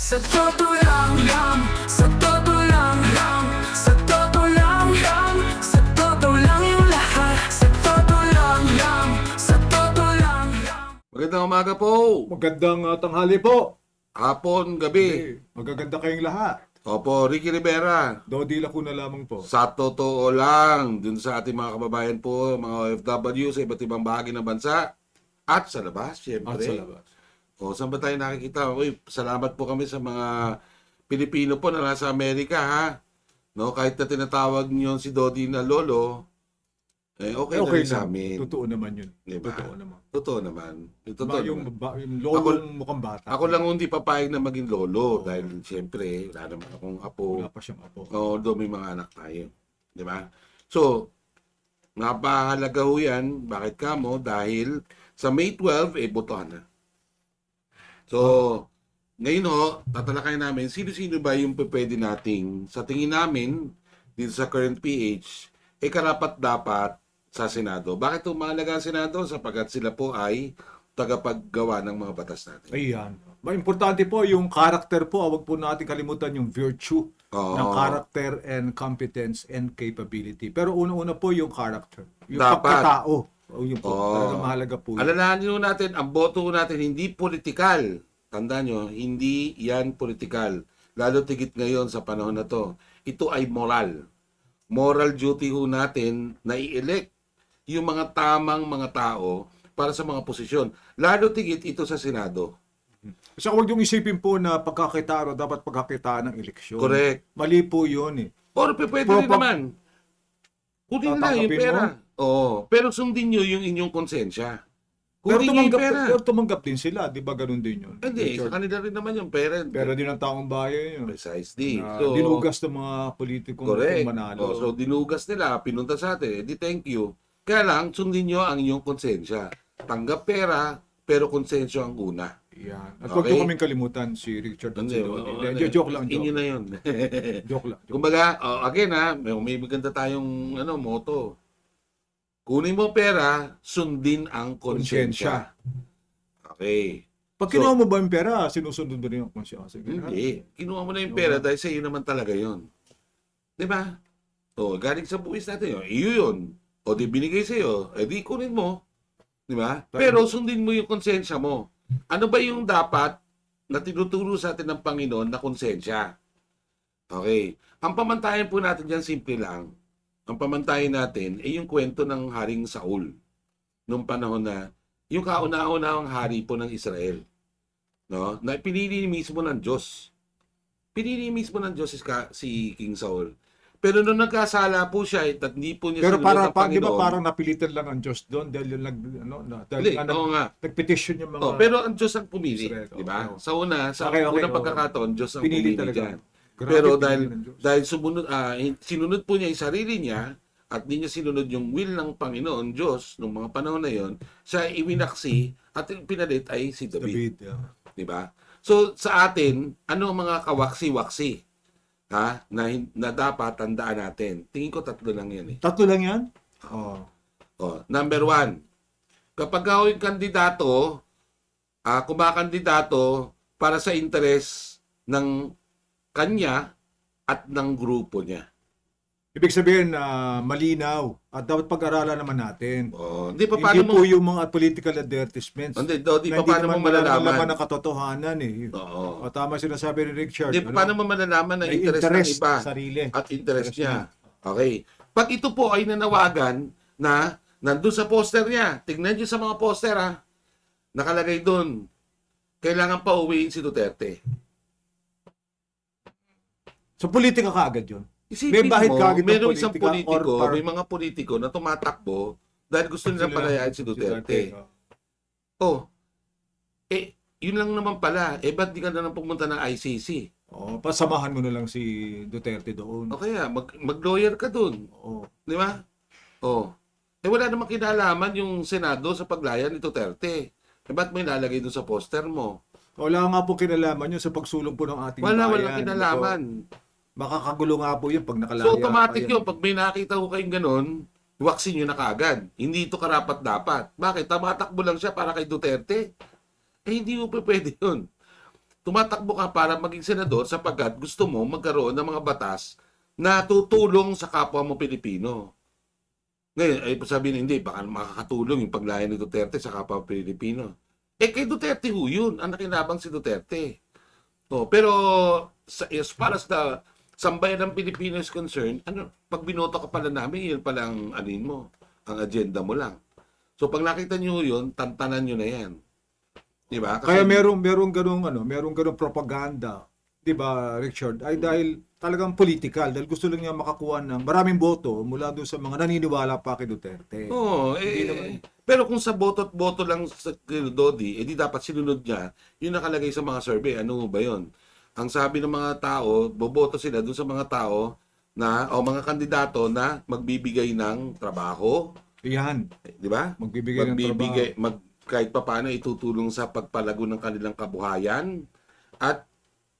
Sa totoo lang lang Sa totoo lang lang Sa totoo lang lang Sa totoo lang yung lahat Sa totoo lang lang Sa totoo lang lang Magandang umaga po. Magandang uh, tanghali po. Hapon, gabi. Eh, magaganda kayong lahat. Opo, Ricky Rivera. Dodila ko na lamang po. Sa totoo lang, dun sa ating mga kababayan po, mga OFW sa iba't ibang bahagi ng bansa at sa labas, syempre. At sa labas. O, saan ba tayo nakikita? Uy, salamat po kami sa mga Pilipino po na nasa Amerika, ha? No, kahit na tinatawag niyo si Dodi na lolo, eh, okay, Eh, na okay rin sa lang. amin. Totoo naman yun. Diba? Totoo naman. Totoo naman. Totoo Ba, yung, naman. ba, yung lolong mukhang bata. Ako lang hindi papayag na maging lolo dahil siyempre, wala naman akong apo. Wala pa siyang apo. Although may mga anak tayo. Di ba? So, napahalaga ho yan. Bakit ka mo? Dahil sa May 12, eh, botohan na. So, ngayon ho, tatalakayin namin, sino-sino ba yung pwede nating, sa tingin namin, dito sa current PH, eh karapat dapat sa Senado. Bakit umahalaga ang Senado? Sapagkat sila po ay tagapaggawa ng mga batas natin. Ayan. Importante po yung character po. Huwag po natin kalimutan yung virtue Oo. ng character and competence and capability. Pero una-una po yung character. Yung Dapat. pagkatao. O, yun po. Oo. Talaga mahalaga po. yun. Alalahanin nyo natin, ang boto natin hindi politikal. Tandaan nyo, hindi yan politikal. Lalo tigit ngayon sa panahon na to. Ito ay moral. Moral duty ho natin na i-elect yung mga tamang mga tao para sa mga posisyon. Lalo tigit ito sa Senado. Saka huwag yung isipin po na pagkakita o dapat pagkakita ng eleksyon. Correct. Mali po yun eh. Or pwede rin naman. Kunin na yung pera. Oo. Pero sundin nyo yung inyong konsensya. Pero nyo yung tumanggap, pera. pero tumanggap din sila. Di ba ganun din yun? Hindi, sa Richard? kanila rin naman yung pera. Pera din ng taong bayan yun. Precisely. Na So, dinugas ng mga politikong Correct. manalo. Oh, so dinugas nila, pinunta sa atin, eh, di thank you. Kaya lang, sundin nyo ang inyong konsensya. Tanggap pera, pero konsensya ang una. Yan. At huwag Okay. okay. kaming kalimutan si Richard at Hindi, si Lodi. Hindi, joke lang, Inyo joke. na yun. Joke lang. Joke. Kumbaga, oh, again ha, may, may maganda tayong ano, motto. Kunin mo pera, sundin ang konsensya. Okay. Pag So- kinuha mo ba yung pera, sinusunod mo rin yung konsensya. Hindi. Kinuha mo na yung pera dahil sa iyo naman talaga yun. Di ba? O, galing sa buwis natin yun. Iyo yun. O, di binigay sa iyo. Eh, di kunin mo. Di ba? Pero sundin mo yung konsensya mo. Ano ba yung dapat na tinuturo sa atin ng Panginoon na konsensya? Okay. Ang pamantayan po natin dyan, simple lang. Ang pamantayan natin ay yung kwento ng Haring Saul. Nung panahon na, yung kauna-unahang hari po ng Israel no? Na pinili mismo ng Diyos. Pinili mismo ng Diyos si, King Saul. Pero nung nagkasala po siya at hindi po niya Pero para, pa, di ba parang napilitan lang ang Diyos doon dahil yung nag, ano, na, dahil Hindi, oo nga. nagpetition yung mga Oh, pero ang Diyos ang pumili, di ba? Sa una, sa Okay, okay, unang oo. pagkakataon, Diyos ang pinili pumili talaga. diyan. Grabe, Pero dahil dahil sumunod ah, sinunod po niya yung sarili niya at hindi niya sinunod yung will ng Panginoon Diyos nung mga panahon na yon, siya ay iwinaksi at yung pinalit ay si David. David. yeah. Di ba? So, sa atin, ano ang mga kawaksi-waksi? Ha? Na, na dapat tandaan natin. Tingin ko tatlo lang yan eh. Tatlo lang yan? Oh. Oh, number one, kapag ako yung kandidato, ah, kumakandidato para sa interes ng kanya at ng grupo niya. Ibig sabihin na malinaw at dapat pag-aralan naman natin. Oh, hindi pa Hindi paano mo po yung mga political advertisements. Hindi, do, di na pa paano mo malalaman? malalaman ang katotohanan eh. Oo. O tama sinasabi ni Richard. Hindi pa ano? paano mo malalaman ang May interes, ng interest iba sa sarili. at interes Interest niya. Okay. Pag ito po ay nanawagan na nandun sa poster niya, tignan niyo sa mga poster ha, nakalagay doon, kailangan pa uwiin si Duterte. Sa politika kaagad yun. Isipin May bahid mo, ka agad ng merong isang politika politiko, or par- may mga politiko na tumatakbo dahil gusto nilang Sila- palayain si Duterte. oh. Oh, eh, yun lang naman pala. Eh, ba't di ka na lang pumunta ng ICC? Oh, pasamahan mo na lang si Duterte doon. O kaya, mag, mag-lawyer ka dun. Oh. Di ba? Oh. Eh, wala namang kinalaman yung Senado sa paglaya ni Duterte. Eh, ba't may lalagay dun sa poster mo? Wala nga po kinalaman yun sa pagsulong po ng ating Wala, bayan. walang kinalaman. Makakagulo nga po yun pag nakalaya. So, automatic yun. Pag may nakita ko kayong ganun, waksin nyo na kagad. Hindi ito karapat dapat. Bakit? Tamatakbo lang siya para kay Duterte. Eh, hindi mo pa pwede yun. tumatakbo ka para maging senador sapagkat gusto mo magkaroon ng mga batas na tutulong sa kapwa mo Pilipino. Ngayon, ay sabihin hindi, baka makakatulong yung paglaya ni Duterte sa kapwa Pilipino. Eh, kay Duterte ho yun. Ang nakinabang si Duterte. Oh, pero sa, as far as the sambayan ng Pilipino is concerned, ano, pag binoto ka pala namin, yun pala ang anin mo, ang agenda mo lang. So pag nakita nyo yun, tantanan nyo na yan. Di ba? Kasi- Kaya merong merong ganung ano, merong ganung propaganda, 'di ba, Richard? Ay dahil talagang political dahil gusto lang niya makakuha ng maraming boto mula doon sa mga naniniwala pa kay Duterte. Oo, Hindi eh, naman. pero kung sa boto at boto lang sa Dodi, eh di dapat sinunod niya yung nakalagay sa mga survey. Ano ba yon? Ang sabi ng mga tao, boboto sila dun sa mga tao na o mga kandidato na magbibigay ng trabaho, Iyan, eh, di ba? magbibigay ng trabaho. magbibigay mag kahit papaano itutulong sa pagpalago ng kanilang kabuhayan at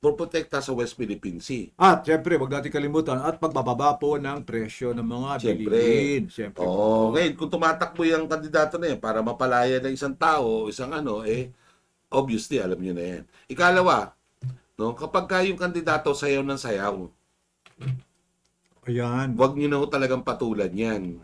protekta sa West Philippine Sea. At syempre, wag natin kalimutan at pagbababa po ng presyo ng mga Syempre. bilihin. Syempre. Oo, ngayon kung tumatakbo yung kandidato na yan para mapalaya ng isang tao, isang ano, eh, obviously, alam niyo na yan. Ikalawa, no, kapag ka yung kandidato sayaw ng sayaw, Ayan. wag niyo na ho talagang patulan yan.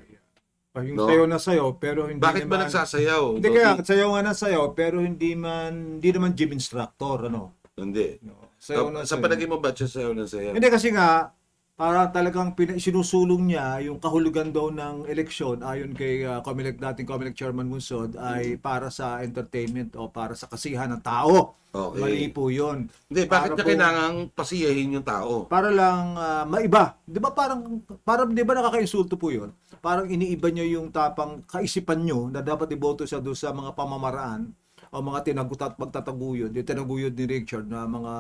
Ay, yung No? sayo na sayo, pero hindi Bakit ba naman... nagsasayaw? Hindi Dodi? kaya, sayo nga na sayo, pero hindi man, hindi naman gym instructor, ano. Hindi. No. Sayo na Sa sayo. palagay mo ba siya sayaw ng sayaw? Hindi kasi nga, para talagang pina- sinusulong niya yung kahulugan daw ng eleksyon ayon kay uh, Comelec, dating Comelec Chairman Munsod ay para sa entertainment o para sa kasihan ng tao. Okay. Mali po yun. Hindi, bakit Para niya po- kailangang pasiyahin yung tao? Para lang ah, maiba. 'Di ba parang parang 'di ba nakakainsulto po 'yon? Parang iniiba niya yung tapang kaisipan niyo na dapat iboto siya doon sa mga pamamaraan o mga tinagutat pagtataguyod, yung tinaguyod ni Richard na mga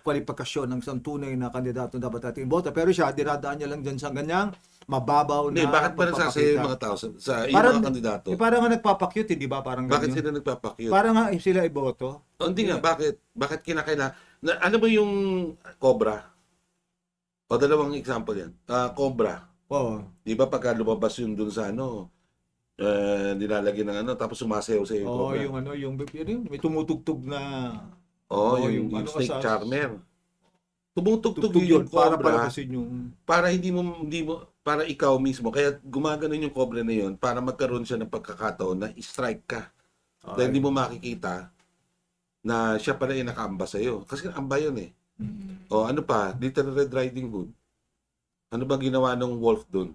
kwalifikasyon ng isang tunay na kandidato na dapat natin iboto. Pero siya, dinadaan niya lang dyan sa ganyang mababaw Hindi, na bakit pa nagsasayaw yung pagpapakita. mga tao sa, sa yung Parang, mga kandidato? eh, parang nga nagpapakyut, hindi ba? Parang Bakit ganyan. sila nagpapakyut? Parang nga eh, sila iboto. O, hindi nga, bakit? Bakit kinakailangan? Na, ano ba yung cobra? O, dalawang example yan. Ah, cobra. Oo. Di ba pagka lumabas yun dun sa ano, eh, nilalagyan ng ano, tapos sumasayaw sa yung Oo, cobra. yung ano, yung, yung may tumutugtog na Oo, Oo, yung, yung yung ano snake sa- charmer. Tumutugtog tugtog yun yun yung para palabasin yung para hindi mo hindi mo para ikaw mismo kaya gumaganon yung cobra na yun para magkaroon siya ng pagkakataon na strike ka. Dahil hindi mo makikita na siya pala yung nakaamba sa'yo. Kasi amba yun eh. Mm. O ano pa, Little Red Riding Hood. Ano ba ginawa ng wolf doon?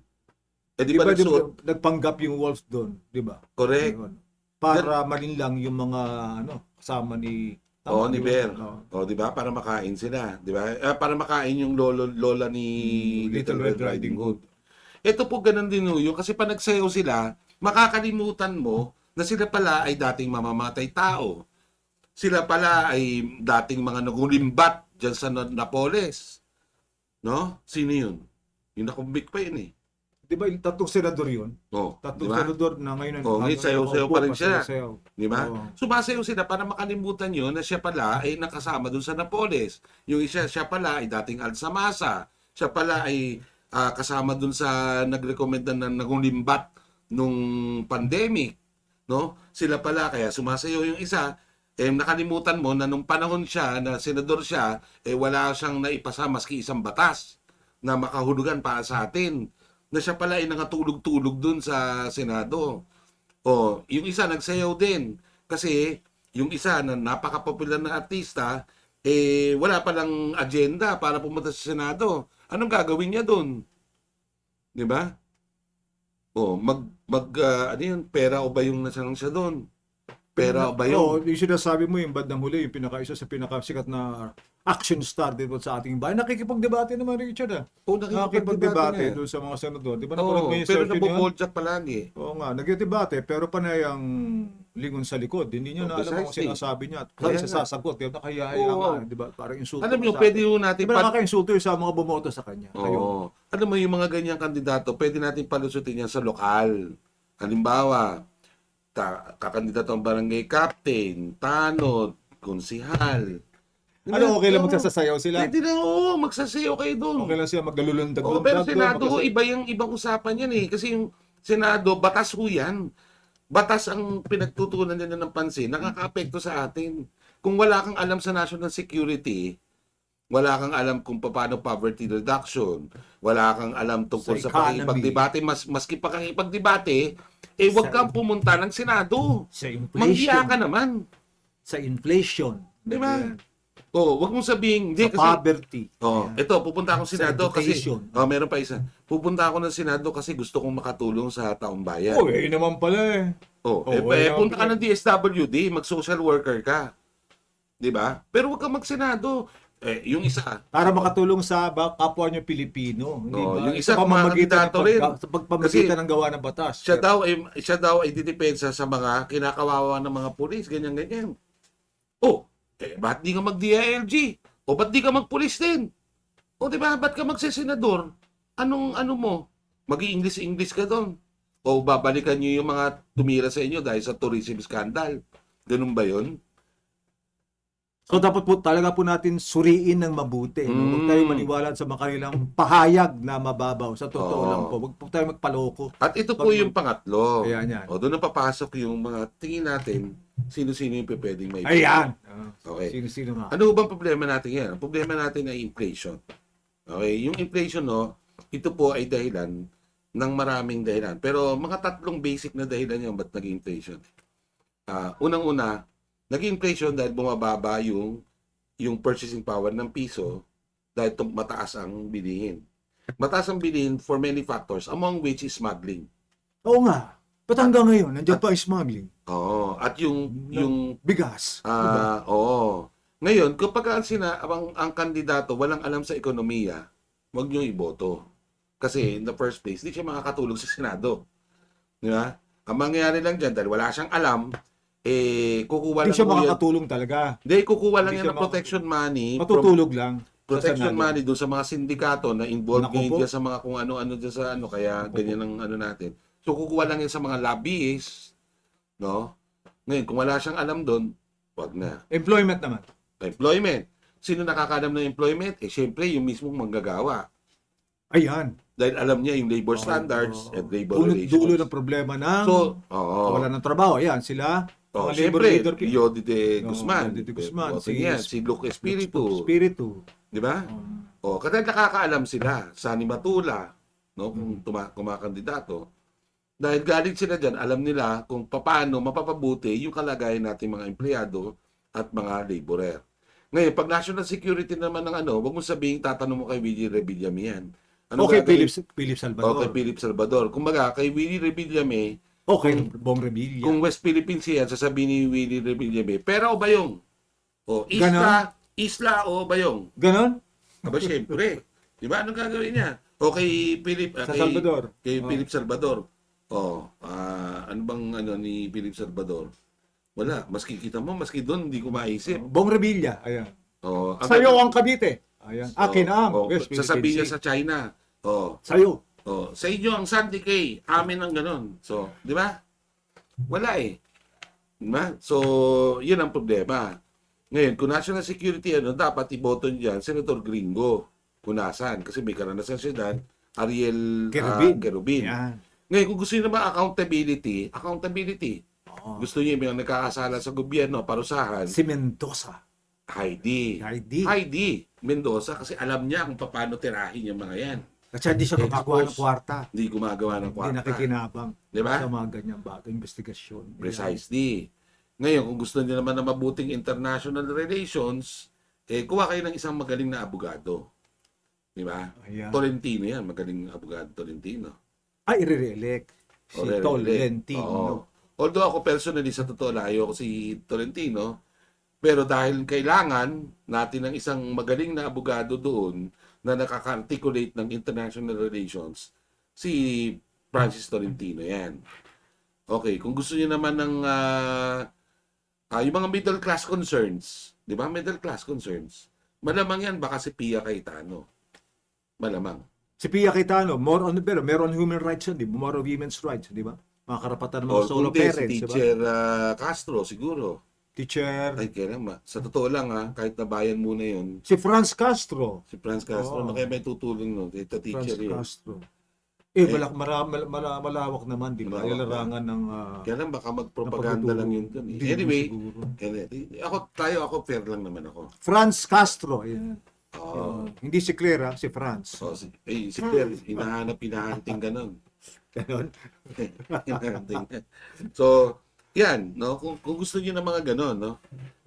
Eh di ba ba, di ba nagsuot? nagpanggap yung wolf doon, di ba? Correct. Ayun. Para malinlang yung mga ano kasama ni Oo, ni di ba? Bear. Oo. O di ba? Para makain sila. Di ba? Ah, para makain yung lolo, lola ni Mm, Little, Red, Riding Hood. Ito po ganun din ho, yung kasi pa nagsayaw sila, makakalimutan mo na sila pala ay dating mamamatay tao. Sila pala ay dating mga nagulimbat dyan sa Na- Napoles. No? Sino yun? Yung nakumbik pa yun eh. Di ba yung tatlong senador yun? Oh, di Tatlong ba? senador na ngayon Oo, ngayon sayaw-sayaw pa rin siya. Sayaw. Di ba? Oo. Sumasayaw sila para makalimutan yun na siya pala ay nakasama dun sa Napoles. Yung isa, siya pala ay dating Alsamasa. Siya pala ay ah, kasama dun sa nag-recommend na nagulimbat nung pandemic. No? Sila pala, kaya sumasayaw yung isa, eh nakalimutan mo na nung panahon siya, na senador siya, eh wala siyang naipasa maski isang batas na makahulugan para sa atin. Na siya pala ay nangatulog-tulog dun sa Senado. O, yung isa nagsayaw din. Kasi yung isa na napaka-popular na artista, eh wala palang agenda para pumunta sa Senado. Anong gagawin niya doon? 'Di ba? O, mag mag ah, ano yun, pera o ba yung nasang siya doon? Pera o ba Oo, yun? yung sinasabi mo yung bandang huli, yung pinaka isa sa pinakasikat na action star dito sa ating bayan. Nakikipagdebate naman Richard ah. O, Nakikipagdebate na. doon sa mga senador. Di ba Oo, napanood mo yung pero na yun? palagi. Oo nga, nagdedebate pero panay ang lingon sa likod. Hindi niya Oh, na alam precisely. sinasabi niya. At Kaya kaya nga. sasagot. Kaya nakahiyaya Oo. nga, di ba? Parang insulto. Alam niyo, sa pwede atin. ho natin Di ba pa- nakaka-insulto yung sa mga bumoto sa kanya? Kayo. Oo. Alam mo yung mga ganyang kandidato, pwede natin palusutin yan sa lokal. Halimbawa, ta- kakandidato ang barangay captain, tanod, konsihal. Ano, okay lang Oo. magsasayaw sila? Pwede na, oo, magsasayaw kayo doon. Okay lang siya maglalulundag Oo, pero Senado, ho, iba yung ibang usapan yan eh. Kasi yung Senado, batas ho yan. Batas ang pinagtutunan nila ng pansin, nakaka-apekto sa atin. kung wala kang alam sa national security, wala kang alam kung paano poverty reduction, wala kang alam tungkol Sa sa, economy. pakikipagdebate, mas maski pa kang ipagdebate, eh wag Sa- kang pumunta ng Senado. Sa Manghiya inflation. ka naman. Sa inflation. Di ba? Oh, wag mong sabihin, hindi Sa kasi poverty. Oh, Ayan. ito pupunta ako sa Sa Senado kasi education. oh, meron pa isa. Pupunta ako ng Senado kasi gusto kong makatulong sa taong bayan. Oh, eh naman pala eh. Oh, Oh, eh, eh, punta ka ng DSWD, mag-social worker ka. 'Di ba? Pero wag kang mag-Senado. Eh, yung isa, Para makatulong sa kapwa niyo Pilipino. Hindi Oo, ba? yung isa, sa pamamagitan ng rin. sa pagpamagitan ng gawa ng batas. siya daw ay siya daw ay didepensa sa mga kinakawawa ng mga pulis, ganyan ganyan. Oh, eh, ba't di ka mag-DILG? O ba't di ka mag-pulis din? O di ba, ba't ka magsesenador? Anong ano mo? Mag-i-English-English ka doon. O babalikan niyo yung mga tumira sa inyo dahil sa tourism scandal. Ganun ba yun? So dapat po talaga po natin suriin ng mabuti. No? Huwag Mm. tayo maniwala sa mga kanilang pahayag na mababaw. Sa totoo Oo. lang po. Huwag po tayo magpaloko. At ito po Pag- yung pangatlo. Ayan yan. O doon na papasok yung mga tingin natin sino-sino yung pwedeng may Ayan. Okay. Sino-sino nga. Ano bang problema natin yan? Ang problema natin ay inflation. Okay, yung inflation no, ito po ay dahilan ng maraming dahilan. Pero mga tatlong basic na dahilan yung ba't naging inflation. Ah, unang-una, naging inflation dahil bumababa yung yung purchasing power ng piso dahil mataas ang bilihin. Mataas ang bilihin for many factors, among which is smuggling. Oo nga. Ba't hanggang ngayon, nandiyan pa ang smuggling? Oo, at yung No. yung Bigas. Ah, oo. Ngayon, kapag ang, sina, ang, ang kandidato walang alam sa ekonomiya, huwag niyo iboto. Kasi in the first place, hindi siya makakatulong sa Senado. Di ba? Ang mangyayari lang dyan, dahil wala siyang alam, eh, kukuha Hindi lang siya po makakatulong talaga. Hindi, kukuha lang Hindi yan siya ng protection money. from- Matutulog lang. sa protection Senado. money doon sa mga sindikato na involved Naku ngayon po. dyan sa mga kung ano-ano dyan sa ano, kaya ganyan ang ano natin. So, kukuha lang yan sa mga lobbyists, no? Ngayon, kung wala siyang alam doon, wag na. Employment naman. Employment. Sino nakakalam ng employment? Eh, syempre, yung mismong manggagawa. Ayan. Dahil alam niya yung labor Oo, standards oo. and labor Punot relations. dulo ng problema ng So, oo. wala ng trabaho. Ayan, sila. Oh, mga labor syempre, leader. Yodi de Oo, Guzman. Yodi de Guzman, Boto si- niya, si Luke Espiritu. Spiritu. Di ba? O, kasi nakakaalam sila. Sani Matula, no? Kung tuma- kumakandidato. Dahil galing sila dyan, alam nila kung paano mapapabuti yung kalagayan nating mga empleyado at mga laborer. Ngayon, pag national security naman ng ano, wag mo sabihin, tatanong mo kay Willie Rebillame yan. Ano okay? Philip, Philip O Salvador. kay Philip Salvador. Kumbaga, kay Willie Rebillame, Okay, Bong Revilla. kung West Philippines yan, sasabihin ni Willie Rebillame, pera o bayong? O, isla, isla o bayong? Ganon? Aba, syempre. Di ba? Anong gagawin niya? O kay Philip, ah, Sa kay, Salvador. Kay Oh. Philip Salvador. O, ah, ano bang ano ni Philip Salvador? Wala. Maski kita mo, maski doon, hindi ko maisip. Bong Revilla. Ayan. O, Sa'yo ang Cavite. Ayan. Akin ang. O, West sasabihin niya Philippine sa China. O, Sea. Sa'yo. Oh, sa inyo ang Sandy K, amin ang ganun. So, di ba? Wala eh. Di ba? So, yun ang problema. Ngayon, kung national security, ano, dapat iboto niyan, Senator Gringo, kunasan. Kasi may karanasan siya dyan, Ariel ah, Kerubin. Kerubin. Ayan. Ngayon, kung gusto niyo naman accountability, accountability. Oo. Gusto niyo yung mga nagkakasala sa gobyerno, parusahan, Si Mendoza. Heidi. Heidi. Heidi Mendoza kasi alam niya kung paano tirahin yung mga yan. Kasi hindi siya gumagawa ng kwarta. Hindi gumagawa ng Hindi kwarta. nakikinabang Di ba? sa mga ganyang bagay, investigasyon. Precisely. Ngayon, kung gusto niyo naman na mabuting international relations, eh, kuha kayo ng isang magaling na abogado. Di ba? Ayan. Tolentino yan, magaling na abogado Tolentino. Ay, i-re-elect. Si O, re- Tol re- Lentino. Oo. Although ako personally, sa totoo lang, ayoko si Tolentino, pero dahil kailangan natin ng isang magaling na abogado doon na nakaka-articulate ng international relations, si Francis Tolentino yan. Okay, kung gusto niyo naman ng ah, ah, yung mga middle class concerns, di ba? Middle class concerns. Malamang yan baka si Pia Cayetano. Malamang. Si Pia Cayetano, more on, pero meron human rights yan, di ba? More on women's rights, di ba? Mga karapatan ng mga solo kundi si parents, di ba? Teacher ah, Castro siguro. Teacher. Ay, kaya ma. Sa totoo lang ha, kahit na bayan muna yun, Si Franz Castro. si Franz Castro, na kaya may tutulong nun, ito teacher Franz yun. Castro. Eh, malak, mara, mal- mala- malawak naman, di ba? Malawak Yung larangan ng... ah, Kaya lang baka magpropaganda lang yun dun. Eh. Anyway, eh, ako, tayo ako, fair lang naman ako. Franz Castro. Ayan. Oo. Uh, hindi si Claire, ah, si Franz. Oh, si, eh, si Claire, hinahanap, hinahanting. Ganon. Hinahanting. so, yan, no? Kung, kung gusto niyo ng mga ganon, no?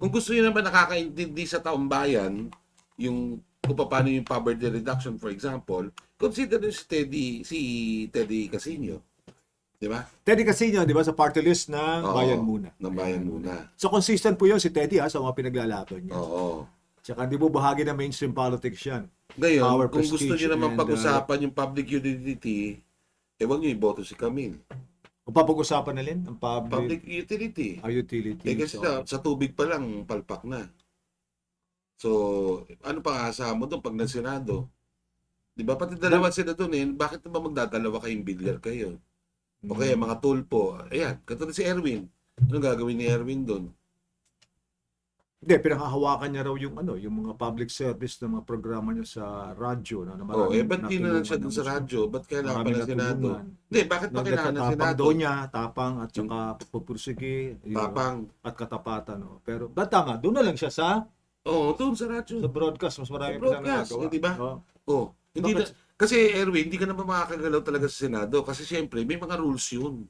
Kung gusto niyo naman nakakaintindi sa taong bayan, yung kung paano yung poverty reduction, for example, consider nyo si Teddy, si Teddy Casino. Di ba? Teddy Casino, di ba, sa party list ng Oo, Bayan Muna. Ng bayan muna. So, consistent po yun si Teddy ha, sa mga pinaglalaban niya. Oo. Tsaka hindi mo bahagi ng mainstream politics yan. Ngayon, Power, kung gusto prestige, niyo naman and, uh, pag-usapan yung public utility, eh, huwag niyo iboto si Camille. Kung papag-usapan na rin ang public, Public utility. ah, utility. Eh, kasi So, sa, sa tubig pa lang, palpak na. So, ano pa aasahan mo doon pag nagsenado? Di ba? Pati dalawa sila doon eh. Bakit naman magdadalawa kayong bilyar kayo? O kaya Mm. mga tulpo. Ayan, katulad si Erwin. Anong gagawin ni Erwin doon? Hindi, pinanghahawakan niya raw yung ano, yung mga public service ng mga programa niya sa radyo. No, na Oh, eh, ba't di na lang siya ng sa radyo? Ba't kailangan pa ng Senado? Hindi, bakit pa kailangan ng tapang Senado? daw niya, tapang at saka pupursige, yun, Tapang. at katapatan. No? Pero, ba't tama? Doon na lang siya sa, Oo, doon sa radyo. sa broadcast. Mas marami Sa pa siyang broadcast, nagagawa. eh, di ba? Oo. Oh, hindi na, Bakit? kasi Erwin, hindi ka naman makakagalaw talaga sa Senado kasi siyempre may mga rules yun.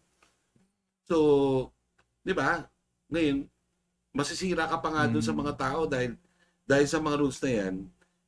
So, di ba? Ngayon, masisira ka pa nga doon sa Mm. mga tao dahil dahil sa mga rules na yan,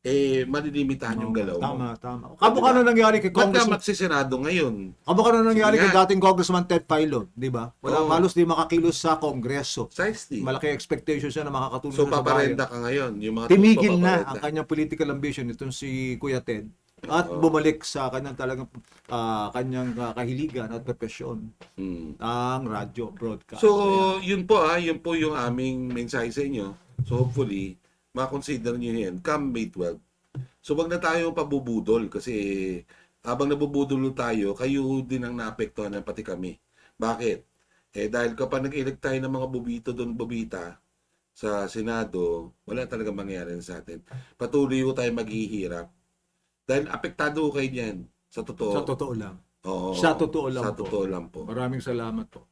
eh, malilimitahan yung galaw mo. Tama, tama. Kamukha na nangyari kay Ba't ka Congressman magsisenado ngayon? Kamukha na nangyari Sige kay nga. dating Congressman Ted Filon, di ba? Wala Oo. halos di makakilos sa Kongreso. Size Malaki expectation siya na makakatulong So, sa bayan. paparenda ka ngayon. Yung mga tulpo, na paparenda. ang kanyang political ambition itong si Kuya Ted at bumalik sa kanyang talagang ah, kanyang ah, kahiligan at profesyon Hmm. ang radyo broadcast. So, yun po ah, yun po yung aming mensahe sa inyo. So, hopefully, makonsider nyo yan come May 12. So, wag na tayo pabubudol kasi habang nabubudol tayo, kayo din ang naapektuhan na pati kami. Bakit? Eh, dahil kapag nag-elect tayo ng mga bubito doon, bubita, sa Senado, wala talaga mangyayari sa atin. Patuloy ko tayo maghihirap. Dahil apektado kayo niyan. Sa totoo. sa totoo lang. Oo. sa totoo lang Sa po. totoo lang po. Maraming salamat po.